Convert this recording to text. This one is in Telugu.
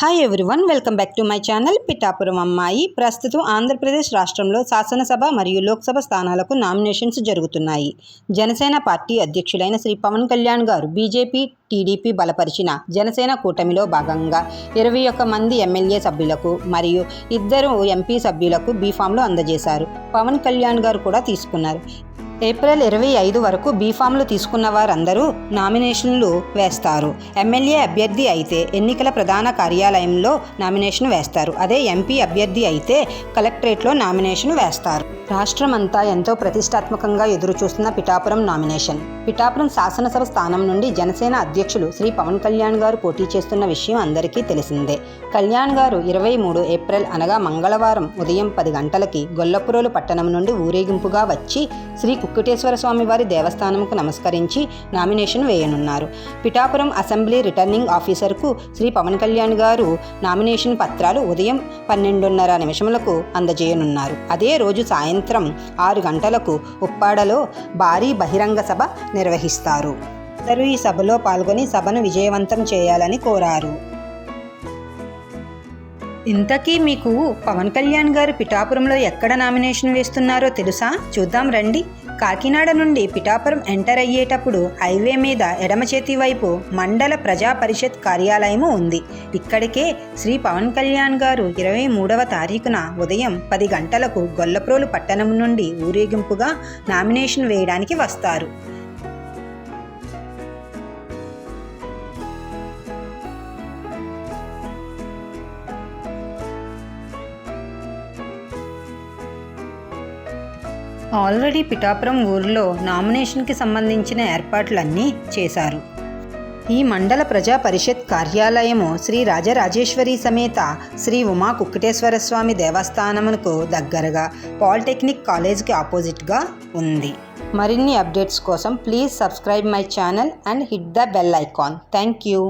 Hi everyone welcome back to my channel Pithapuram అమ్మాయి ప్రస్తుతం ఆంధ్రప్రదేశ్ రాష్ట్రంలో శాసనసభ మరియు లోక్సభ స్థానాలకు నామినేషన్స్ జరుగుతున్నాయి. జనసేన పార్టీ అధ్యక్షులైన శ్రీ పవన్ కళ్యాణ్ గారు బీజేపీ టీడీపీ బలపరిచిన జనసేన కూటమిలో భాగంగా ఇరవై ఒక్క మంది ఎమ్మెల్యే సభ్యులకు మరియు ఇద్దరు ఎంపీ సభ్యులకు బీఫామ్లు అందజేశారు. పవన్ కళ్యాణ్ గారు కూడా తీసుకున్నారు. ఏప్రిల్ ఇరవై ఐదు వరకు బీఫామ్లు తీసుకున్న వారందరూ నామినేషన్లు వేస్తారు. ఎమ్మెల్యే అభ్యర్థి అయితే ఎన్నికల ప్రధాన కార్యాలయంలో నామినేషన్ వేస్తారు. అదే ఎంపీ అభ్యర్థి అయితే కలెక్టరేట్లో నామినేషన్ వేస్తారు. రాష్ట్రమంతా ఎంతో ప్రతిష్టాత్మకంగా ఎదురుచూస్తున్న పిఠాపురం నామినేషన్. పిఠాపురం శాసనసభ స్థానం నుండి జనసేన అధ్యక్షులు శ్రీ పవన్ కళ్యాణ్ గారు పోటీ చేస్తున్న విషయం అందరికీ తెలిసిందే. కళ్యాణ్ గారు ఇరవై మూడు ఏప్రిల్ అనగా మంగళవారం ఉదయం పది గంటలకి గొల్లపురోలు పట్టణం నుండి ఊరేగింపుగా వచ్చి శ్రీ కుక్కుటేశ్వర స్వామి వారి దేవస్థానంకు నమస్కరించి నామినేషన్ వేయనున్నారు. పిఠాపురం అసెంబ్లీ రిటర్నింగ్ ఆఫీసర్కు శ్రీ పవన్ కళ్యాణ్ గారు నామినేషన్ పత్రాలు ఉదయం పన్నెండున్నర నిమిషములకు అందజేయనున్నారు. అదే రోజు సాయంత్రం ఆరు గంటలకు ఉప్పాడలో భారీ బహిరంగ సభ నిర్వహిస్తారు. అందరూ ఈ సభలో పాల్గొని సభను విజయవంతం చేయాలని కోరారు. ఇంతకీ మీకు పవన్ కళ్యాణ్ గారు పిఠాపురంలో ఎక్కడ నామినేషన్ వేస్తున్నారో తెలుసా? చూద్దాం రండి. కాకినాడ నుండి పిఠాపురం ఎంటర్ అయ్యేటప్పుడు హైవే మీద ఎడమ చేతి వైపు మండల ప్రజా పరిషత్ కార్యాలయము ఉంది. ఇక్కడికే శ్రీ పవన్ కళ్యాణ్ గారు ఇరవై మూడవ తారీఖున ఉదయం పది గంటలకు గొల్లప్రోలు పట్టణం నుండి ఊరేగింపుగా నామినేషన్ వేయడానికి వస్తారు. ఆల్రెడీ పిఠాపురం ఊరిలో నామినేషన్కి సంబంధించిన ఏర్పాట్లన్నీ చేశారు. ఈ మండల ప్రజా పరిషత్ కార్యాలయము శ్రీ రాజరాజేశ్వరి సమేత శ్రీ ఉమా కుక్కటేశ్వర స్వామి దేవస్థానమునకు దగ్గరగా పాలిటెక్నిక్ కాలేజ్కి ఆపోజిట్గా ఉంది. మరిన్ని అప్డేట్స్ కోసం please subscribe my channel and hit the bell icon. Thank you.